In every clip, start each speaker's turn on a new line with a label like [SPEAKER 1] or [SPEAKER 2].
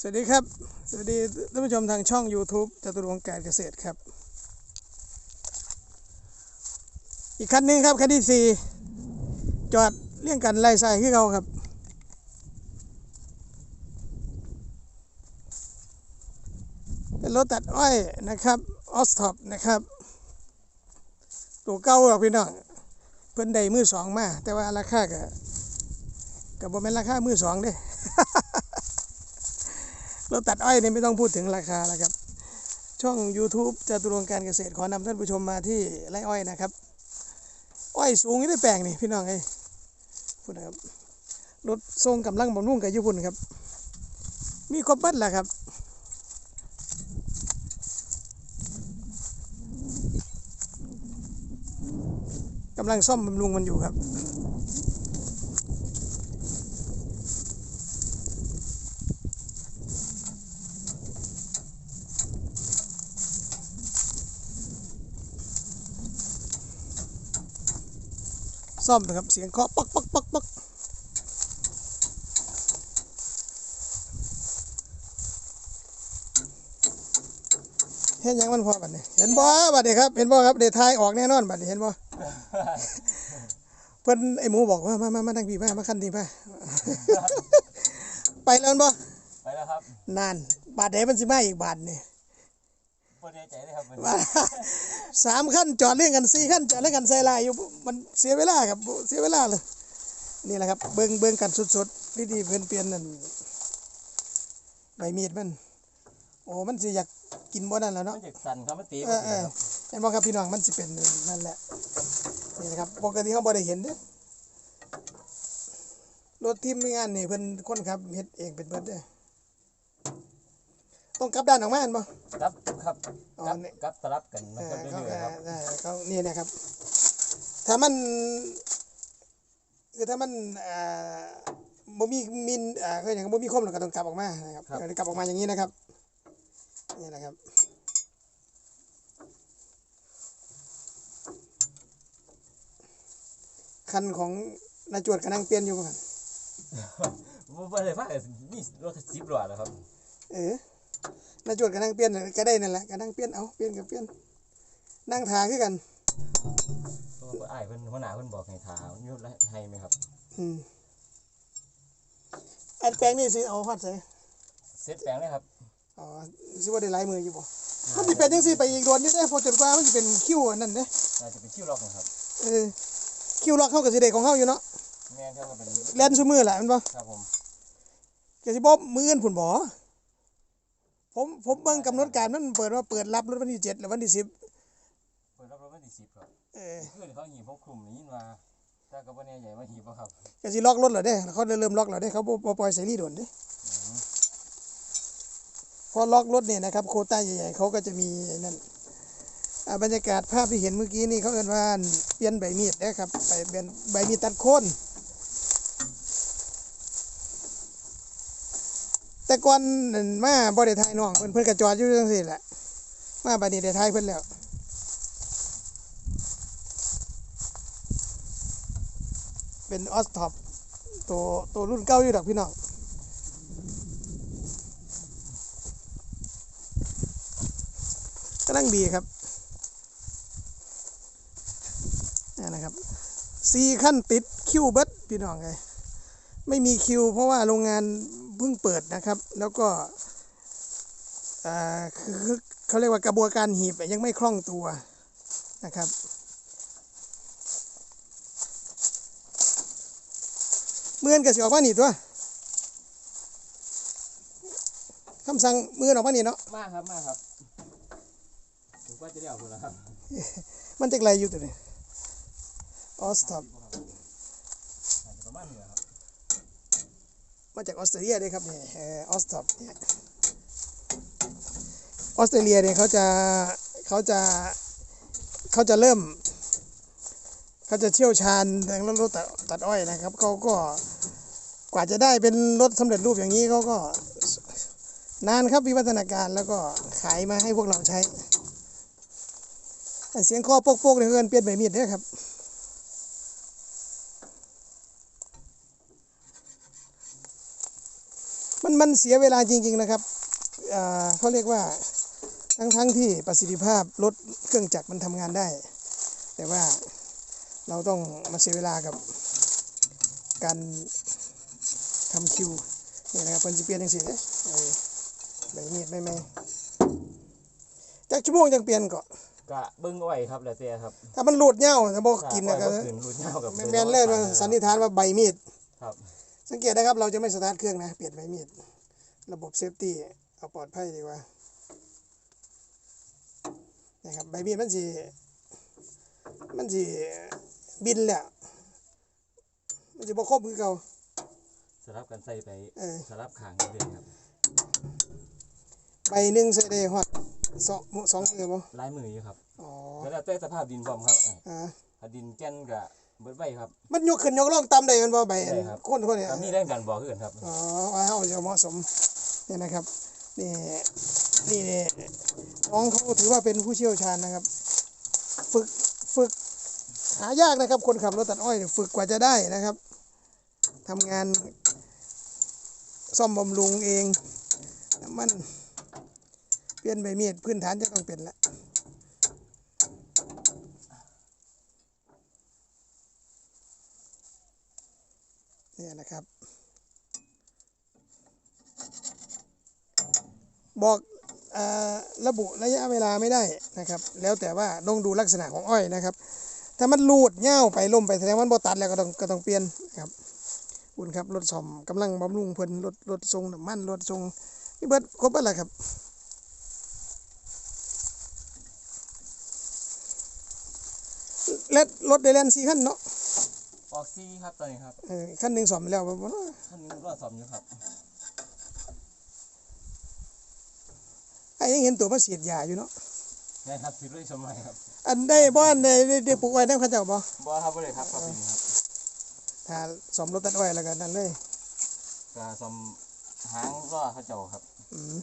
[SPEAKER 1] สวัสดีครับ สวัสดีท่านผู้ชมทางช่อง YouTube จตุรงการเกษตรครับ อีกคันหนึ่งครับ คันที่สี่จอดเลี่ยงกันไล่ใสายขึ้นเขาครับ เป็นรถตัดอ้อยนะครับออสท็อปนะครับ ตัวเก่าหรอกพี่น้อง เพิ่นได้มือสองมา แต่ว่าราคาก็กับบ่แม่นราคามือสองเด้ รถตัดอ้อยนี่ไม่ต้องพูดถึงราคาแล้วครับ ช่อง YouTube จตุรงการเกษตรขอนำท่านผู้ชมมาที่ไร่อ้อยนะครับ อ้อยสูงนี่ได้แปลงนี่พี่น้องเอ้พูดนะครับรถทรงกำลังบำรุงกับญี่ปุ่นครับ มีครบบัดแหละครับกำลังซ่อมบำรุงมันอยู่ครับ ซ่อมนะครับ เสียงเคาะปักปักปักปักเห็นยังมันพอบัดนี้ เห็นบ่บัดนี้ครับ เห็นบ่ครับเดทายออกแน่นอนบัดนี้เห็นบ่เพิ่นไอ้หมูบอกว่ามามามานั่งพี่มามาคันดีมาไปแล้วบ่
[SPEAKER 2] ไปแล้วครับ
[SPEAKER 1] นานบาทไหนมันสิมาอีกบาทนี่
[SPEAKER 2] พอดีใจเลยครับมัน
[SPEAKER 1] ว่าสามขั้นจอดเรื่องกันสี่ขั้นจอดเรื่องกันใส่ลายอยู่มันเสียเวลาครับเสียเวลาเลยนี่แหละครับเบิ่งเบิ่งกันสดๆดีๆเพิ่นเปลี่ยนนั่นใบมีดมันโอ้มันสิอยากกินบ่นั่นแล้ว
[SPEAKER 2] มั
[SPEAKER 1] เนาะ
[SPEAKER 2] นจะสั่นครับมันตี
[SPEAKER 1] เออเออเห็นบ่ครับพี่น้องมันสิเป็นนั่นแหละนี่นะครับปกติเขาบ่ได้เห็นเด้อรถทีมงานนี่เพิ่นคนขับเฮ็ดเองเป็นเบิดเด้อ ต้องกลับด้านออกมาอันบ่
[SPEAKER 2] ครับครับ
[SPEAKER 1] อ๋อ
[SPEAKER 2] ครับ
[SPEAKER 1] นี่
[SPEAKER 2] ครับสลับกันมัน
[SPEAKER 1] เอ
[SPEAKER 2] ก็
[SPEAKER 1] อ
[SPEAKER 2] เรื่
[SPEAKER 1] เขา
[SPEAKER 2] อยๆครับ
[SPEAKER 1] เออเขานี่นะครับ ถ้ามันคือถ้ามันเอ่อบ่มีมินเอ่อคืออย่างบ่มีคมเราก็ต้องกลับออกมานะครับเออกลับออกมาอย่างนี้นะครับนี่นะครับคันของนาจวดกำลังเปลี่ยนอยู่กัน
[SPEAKER 2] มันบ่ได้มากมีรถสิบล้อแล้วครับ
[SPEAKER 1] เออ นาจวดกำลังเปลี่ยนก็ได้นั่นแหละกำลังเปลี่ยนเอาเปลี่ยนกับเปลี่ยนนั่งทาคือกัน
[SPEAKER 2] เพราะว่าอ้ยเพิ่นหัวหน้าเพิ่นบอกให้ถามยุดให้ไหมครับ
[SPEAKER 1] อืมอันแปลงนี่สิเอาฮอดใส่
[SPEAKER 2] เสร็จแปลงเลยครับ
[SPEAKER 1] อ๋อสิว่าได้หลายมืออยู่บ่มันสิเป็นจังซี่ไปอีกโดนนี่เด้พอจนกว่ามันสิเป็นคิ้วอันนั้นเด้
[SPEAKER 2] น่าจะเป็นคิ้วล็อกนะครับ
[SPEAKER 1] เออคิ้วล็อกเข้ากับสิได้ของเฮาอยู่เนาะ
[SPEAKER 2] แม่นครับก็เป็น
[SPEAKER 1] แล่นซุมือแหละมันบ่
[SPEAKER 2] ครับผม
[SPEAKER 1] ก็สิบ่มื้ออื่นพุ่นบ่ ผมผมเบิ่งกำหนดการมันเปิดว่าเปิดรับรถวันที่7และวันที่10
[SPEAKER 2] เปิดรับรถวันที่สิบครับ
[SPEAKER 1] เออ
[SPEAKER 2] เพื่อนเขาหีบพวกคลุมนี้มาแต่ก็บ่แน่ใจว่าหีบบ่ครับ
[SPEAKER 1] ก็สิล็อกรถแล้วเด้เขาเริ่มล็อกแล้วเด้เขาบ่บ่ปล่อยเสรีโดนเด้พอล็อกรถเนี่ยนะครับโควต้าใหญ่ๆเขาก็จะมีไอ้นั่นอ่าบรรยากาศภาพที่เห็นเมื่อกี้นี่เขาเอิ้นว่าเปลี่ยนใบมีดนะครับไปเปลี่ยนใบมีดตัดโคน แต่ก่อนนั่นมาบ่ได้ถ่ายน้องเพิ่นเพิ่นก็จอดอยู่จังซี่แหละมาบัดนี้ได้ถ่ายเพิ่นแล้วเป็นออสท็อปตัวตัวรุ่นเก่าอยู่ดอกพี่น้องกำลังดีครับนี่นะครับสี่ขั้นติดคิวเบิดพี่น้องไงไม่มีคิวเพราะว่าโรงงาน เพิ่งเปิดนะครับ แล้วก็อ่าคือเขาเรียกว่ากระบวนการหีบยังไม่คล่องตัวนะครับเมื่อนก็สิออกมานี่ตัวคำสั่งเมื่อนออกมานี่เนาะ
[SPEAKER 2] มาครับมาครับถึงว่าจะได้เอาพุ่นแล้วครับ
[SPEAKER 1] มันจะไกลอยู่ตัวนี้ออสท็อป
[SPEAKER 2] น่าจะประมาณนี้ครับ
[SPEAKER 1] มาจากออสเตรเลียเลยครับเนี่เออสท็อปเนี่ยออสเตรเลียเนี่ยเขาจะเขาจะเขาจะเริ่มเขาจะเชี่ยวชาญทางรถตัดตัดอ้อยนะครับเขาก็กว่าจะได้เป็นรถสำเร็จรูปอย่างนี้เขาก็นานครับวิวัฒนาการแล้วก็ขายมาให้พวกเราใช้ เสียงคอโป๊กๆเนี่ยเอินเปลี่ยนใบมีดเด้อครับ มันมันเสียเวลาจริง ๆนะครับอ่าเขาเรียกว่าทั้งทั้งที่ประสิทธิภาพรถเครื่องจักรมันทำงานได้ แต่ว่าเราต้องมาเสียเวลากับการทำคิวนี่นะครับเพิ่นสิเปลี่ยนจังซี่เด้เออใบมีดไม่ไม่จักชั่วโมงจังเปลี่ยนก็
[SPEAKER 2] กะเบิ่งเอาไว้ครับแล้วแต่ครับ
[SPEAKER 1] ถ้ามันหลุดเหย้าถ้าบ่กิน
[SPEAKER 2] นะ
[SPEAKER 1] นะก็
[SPEAKER 2] ขึ้นรุ่นยาวกับ
[SPEAKER 1] แม่นๆเลยว่าสันนิษฐานว่าใบมีด
[SPEAKER 2] ครับ
[SPEAKER 1] สังเกตนะครับเราจะไม่สตาร์ทเครื่องนะ เปลี่ยนใบมีด ระบบเซฟตี้เอาปลอดภัยดีกว่านะครับใบมีดมันสิมันสิบินแหละมันสิบ่ครบคือเก่า
[SPEAKER 2] สลับกันใส่ไป
[SPEAKER 1] เออ
[SPEAKER 2] สลับข้างเรื่อยๆครับ
[SPEAKER 1] ใบหนึ่งใส่ได้ฮอดสองสองมือบ่
[SPEAKER 2] ลายมืออยู่ครับ
[SPEAKER 1] อ๋อ
[SPEAKER 2] แล้วแต่สภาพดินพร้อมครับเอ้ย
[SPEAKER 1] อ่า
[SPEAKER 2] ถ้าดินแก่นก็ เบิดไว้ครับ
[SPEAKER 1] มันยกขึ้นยกลงตามได้แมันบ่ใบอัน
[SPEAKER 2] ได้ครับ
[SPEAKER 1] คนคนเนี่ย
[SPEAKER 2] ก็มีแรงดันบ่คือกันครับ
[SPEAKER 1] อ๋อว่าเฮาจะเหมาะสมเนี่ยนะครับนี่นี่นี่น้องเขาถือว่าเป็นผู้เชี่ยวชาญนะครับ ฝึกฝึกหายากนะครับ คนขับรถตัดอ้อยเนี่ยฝึกกว่าจะได้นะครับทำงานซ่อมบำรุงเองน้ำมันเปลี่ยนใบมีดพื้นฐานจะต้องเป็นละ เนี่ยนะครับ บอกอระบุระยะเวลาไม่ได้นะครับ แล้วแต่ว่าต้องดูลักษณะของอ้อยนะครับ ถ้ามันลูดเง่าวไปล่มไปแสดงว่ามันบ่ตัดแล้วก็ต้องก็ต้องเปลี่ยนครับคุณครับรถซ่อมกำลังบำรุงเพิ่นรถรถทรงน้ำมันรถทรงนี่เบิดครบเบิดแล้วครับและรถไดแลนสี่คันเนาะ
[SPEAKER 2] ออกซีครับตอนนี้ครับ
[SPEAKER 1] เออคันหนึ่งซ่อมแล้วบ่บ่
[SPEAKER 2] ท่านนี้รอดสอบอยู่ครับ
[SPEAKER 1] ไอ้ยังเห็นตัวมันเสียดยาอยู่เนาะ
[SPEAKER 2] นี่ครับสิเลยสมัยครับ
[SPEAKER 1] อันได้บ่อันได้ได้ได้ปลูกไว้นำเขาเจ้าบ่
[SPEAKER 2] บ่ครับบ่เลยครับครับปีนี้ครับ
[SPEAKER 1] ถ้าซ่อมรถตัดอ้อยแล้วก็นั่นเลย
[SPEAKER 2] ก็ซ่อมหางล้อเขาเจ้าครับ
[SPEAKER 1] อืม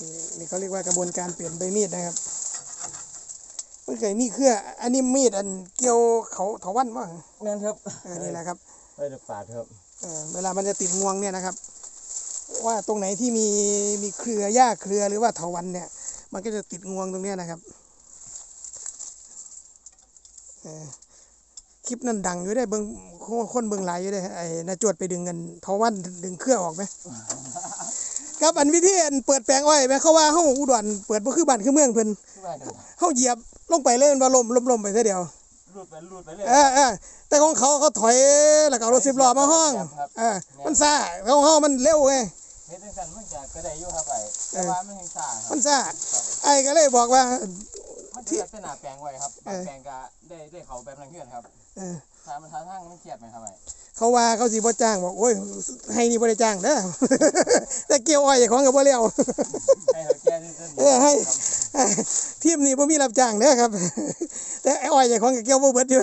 [SPEAKER 1] นี่นี่เขาเรียกว่ากระบวนการเปลี่ยนใบมีดนะครับมันเคยมีเครืออันนี้มีดอันเกี่ยวเขาเถาวันมั้ง
[SPEAKER 2] แม่นครับ
[SPEAKER 1] เออนี่แหละครับ
[SPEAKER 2] ไปเดือปาดครับ
[SPEAKER 1] เออเวลามันจะติดงวงเนี่ยนะครับ ว่าตรงไหนที่มีมีเครือหญ้าเครือหรือว่าเถาวันเนี่ย มันก็จะติดงวงตรงเนี้ยนะครับเออคลิปนั้นดังอยู่ได้เบิงคนคนเบิงหลายอยู่ได้ไอ้นาจวดไปดึงเงินเถาวันดึงเครือออกไหม ครับอันวิธีอันเปิดแปลงอ้อยไหมเขาว่าเฮาอุดรเปิดบ่คือบ้านคือเมืองเพิ่น
[SPEAKER 2] คือว่ากัน
[SPEAKER 1] เฮาเหยียบลงไปเลยมันว่าล่มล่มล่มไปเสียเดียว
[SPEAKER 2] รูดไปรูดไปเรื่อย
[SPEAKER 1] เออเออแต่ของเขาเขาถอยแล้วก็เอารถสิบล้อมาห้องเออมันซ่าของเขามันเร็วไง
[SPEAKER 2] เฮ็ดจังซั่นมันจะก็ได้อยู่ครับไปแต่ว่ามันแห่งซ่าครั
[SPEAKER 1] มั
[SPEAKER 2] บ
[SPEAKER 1] นซ่าไอ้ก็เลยบอกว่า
[SPEAKER 2] มันจะลักษณะแปลงไว้ครับ
[SPEAKER 1] เออ
[SPEAKER 2] แปลงก็ได้ได้เขาแบบนั้นเพื่อนครับ
[SPEAKER 1] เออ
[SPEAKER 2] ถ้ามันทางทางมันเครียดไหมครับไอ้
[SPEAKER 1] เขาว่าเขาสิบ่จ้างบอกโอ้ยให้นี่บ่ได้จ้างเด้อ แต่เกี่ยวอ้อยเจ้าของก็บ่เลี้ยว
[SPEAKER 2] ให้เขาแก้ที่ต้น
[SPEAKER 1] เออให้ทีมนี้บ่มีรับจ้างเด้อครับ แต่ไอ้อ้อยเจ้าของก็เกี่ยวบ่เบิดอยู่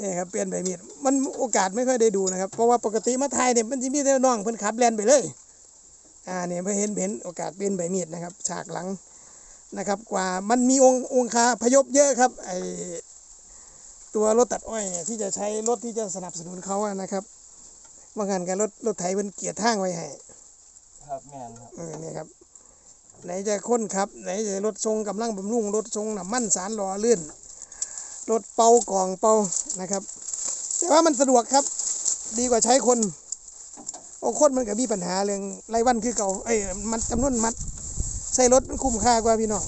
[SPEAKER 1] นี่ครับเปลี่ยนใบมีดมันโอกาสไม่ค่อยได้ดูนะครับ เพราะว่าปกติมาไทยเนี่ยมันจะมีแต่น้องเพิ่นขับแลนไปเลย อ่าเนี่ยเพื่อเห็นเห็นโอกาสเปลี่ยนใบมีดนะครับ ฉากหลังนะครับ กว่ามันมีองค์องค์คาพยพเยอะครับไอตัวรถตัดอ้อยเนี่ยที่จะใช้รถที่จะสนับสนุนเขาอะนะครับว่างานการรถรถไถเป็นเกียร์ทางไว้ให้
[SPEAKER 2] ครับแม่นครับ
[SPEAKER 1] เออเนี่ยครับ ไหนจะค้นครับ ไหนจะรถทรงกำลังบำรุงรถทรงน้ำมันสารหล่อลื่นรถเป่ากล่องเป่านะครับ แต่ว่ามันสะดวกครับ ดีกว่าใช้คน โอ้คนมันก็มีปัญหาเรื่องไรวันคือเก่าเอ้ยมันจำนวนมัด ใส่รถมันคุ้มค่ากว่าพี่น้อง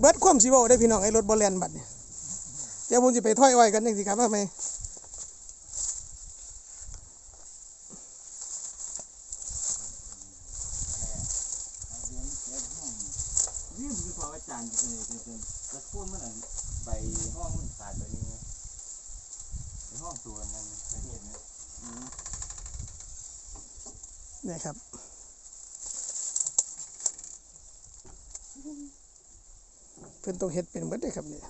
[SPEAKER 1] เบิดความสิเว้าได้พี่น้องไอ้รถบอลแลนบัดเนี่ยเดี๋ยวผมจะไปถ้อยอ้อยกันยังสิครับว่าไหม
[SPEAKER 2] นี่คือความอาจารย์ เออเป็นเป็นจะพูดมันอะไปห้องมันขาดไปนึงไงไปห้องตัวนั้นไปเห็นเนี่ยอืม
[SPEAKER 1] เนี่ยครับ เพื่อนต้องเฮ็ดเป็นเบิดเลยครับเนี่ย